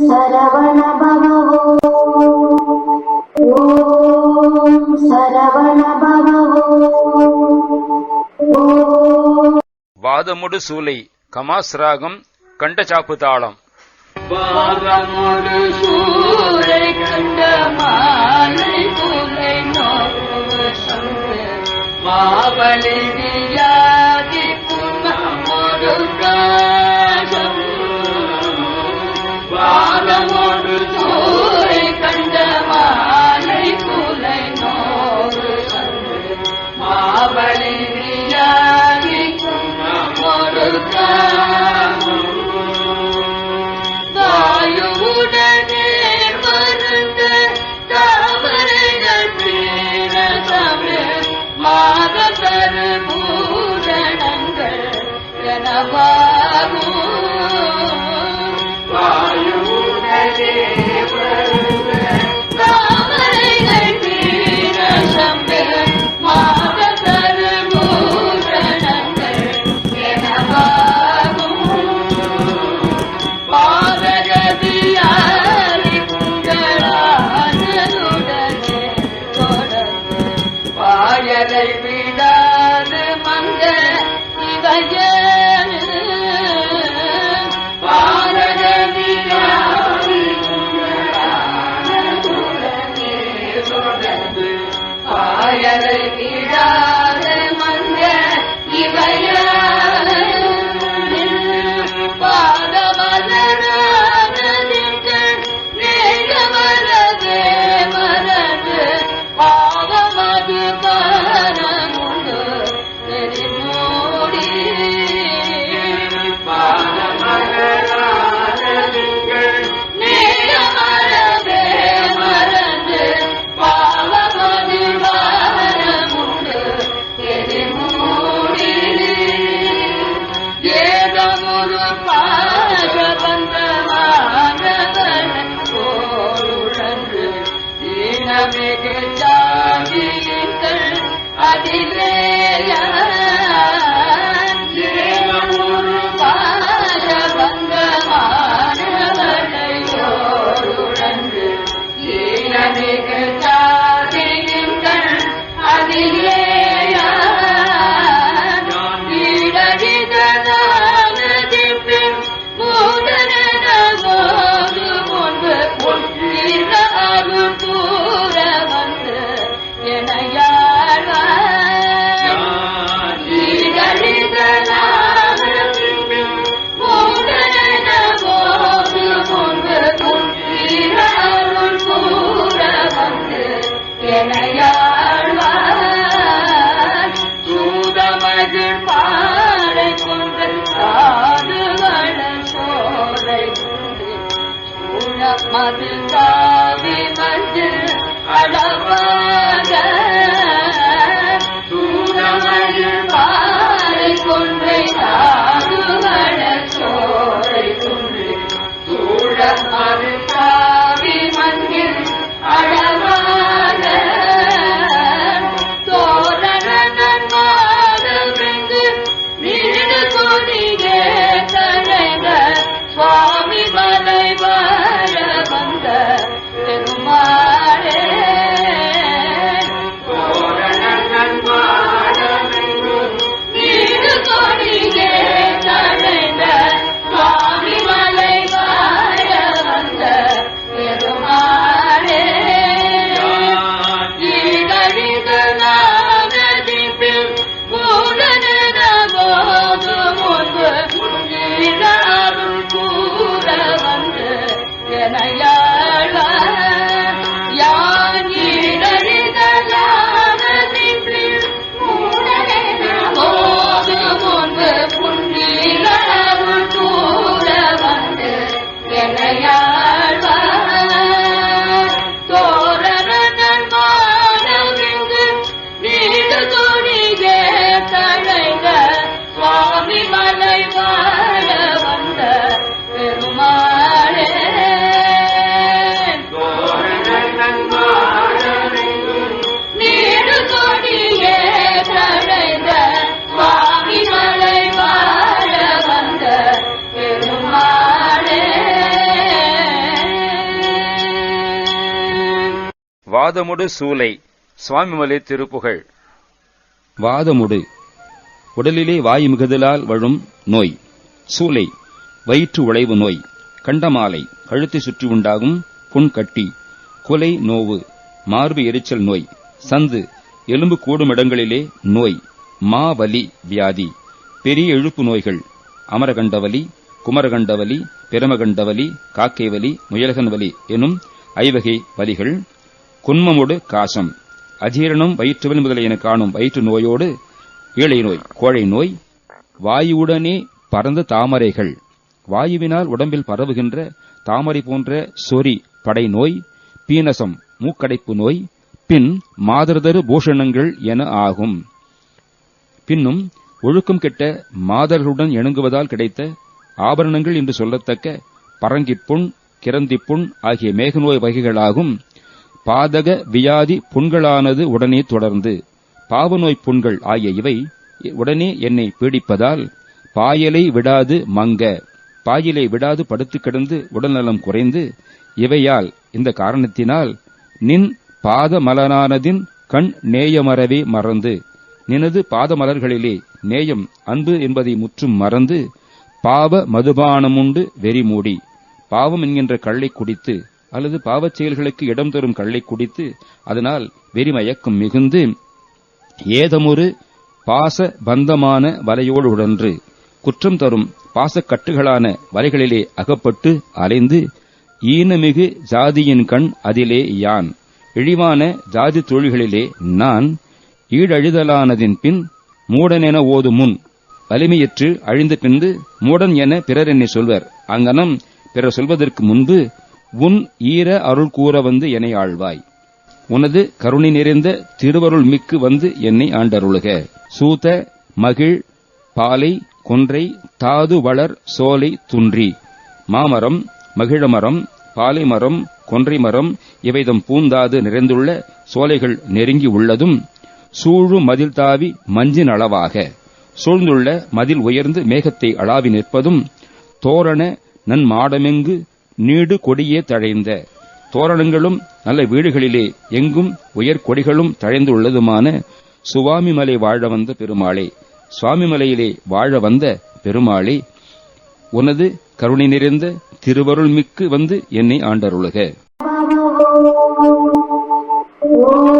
சரவண பவோ ஓம் சரவண பவோ வாதமுடு சூலை கமாஸ் ராகம் கண்டச்சாப்பு தாளம் பாதமொடு நோக்கு சங்கு love. மது காவி மது அளவாக வாதமுடு சூலை. சுவாமிமலை திருப்புகழ். வாதமுடு. உடலிலே வாயு மிகுதலால் வழும் நோய். சூலை. வயிற்று உழைவு நோய். கண்டமாலை. கழுத்தை சுற்றி உண்டாகும் புண்கட்டி. கொலை நோவு. மார்பு எரிச்சல் நோய். சந்து. எலும்பு கூடும் இடங்களிலே நோய். மாவலி வியாதி. பெரிய எழுப்பு நோய்கள். அமரகண்டவலி குமரகண்டவலி பிரமகண்டவலி காக்கைவலி முயலகன் வலி எனும் ஐவகை வலிகள். குன்மமோடு காசம். அஜீரணம் வயிற்றுவலி முதலியன காணும் வயிற்று நோயோடு ஈழை நோய் கோழை நோய் வாயுவுடனே பறந்த தாமரைகள். வாயுவினால் உடம்பில் பரவுகின்ற தாமரை போன்ற சொறி படை நோய் பீனசம் மூக்கடைப்பு நோய் பின் மாதர்தரு பூஷணங்கள் என ஆகும். பின்னும் ஒழுக்கம் கெட்ட மாதர்களுடன் இணங்குவதால் கிடைத்த ஆபரணங்கள் என்று சொல்லத்தக்க பரங்கிப்புண் கிரந்திப்புண் ஆகிய மேகநோய் வகைகளாகும். பாதக வியாதி புண்களானது உடனே தொடர்ந்து. பாவநோய் புண்கள் ஆகிய இவை உடனே என்னை பீடிப்பதால் பாயலை விடாது மங்க. பாயிலை விடாது படுத்து கிடந்து உடல்நலம் குறைந்து இவையால் இந்த காரணத்தினால் நின் பாதமலனானதின் கண் நேயமறவே மறந்து. நினது பாதமலர்களிலே நேயம் அன்பு என்பதை முற்றும் மறந்து பாவ மதுபானமுண்டு வெறிமூடி பாவம் என்கின்ற கள்ளை குடித்து அல்லது பாவச் செயல்களுக்கு இடம் தரும் கள்ளை குடித்து அதனால் வெறிமயக்கம் மிகுந்து ஏதமொரு பாச பந்தமான வலையோடு உடன்று குற்றம் தரும் பாசக்கட்டுகளான வலைகளிலே அகப்பட்டு அலைந்து ஈனமிகு ஜாதியின் கண் அதிலே யான் இழிவான ஜாதி தொழில்களிலே நான் ஈடழுதலானதின் பின் மூடனென ஓது முன் வலிமையற்று அழிந்த பின்பு மூடன் என பிறர் என்னை சொல்வர். அங்கனம் பிறர் சொல்வதற்கு முன்பு உன் ஈர அருள் கூற வந்து என்னை ஆழ்வாய். உனது கருணை நிறைந்த திருவருள் மிக்கு வந்து என்னை ஆண்டருளுக. சூத மகிழ் பாலை கொன்றை தாது வளர் சோலை துன்றி. மாமரம் மகிழமரம் பாலை மரம் கொன்றை மரம் இவைதம் பூந்தாது நிறைந்துள்ள சோலைகள் நெருங்கி உள்ளதும் சூழு மதில் தாவி மஞ்சின் அளவாக. சூழ்ந்துள்ள மதில் உயர்ந்து மேகத்தை அளாவி நிற்பதும் தோரண நன்மாடமெங்கு நீடு கொடியே தழைந்த தோரணங்களும் நல்ல வீடுகளிலே எங்கும் உயர் கொடிகளும் தழைந்துள்ளதுமான சுவாமிமலை வாழ வந்த பெருமாளே. சுவாமிமலையிலே வாழ வந்த பெருமாளே உனது கருணை நிறைந்த திருவருள் மிக்கு வந்து என்னை ஆண்டருளுக. ஓம்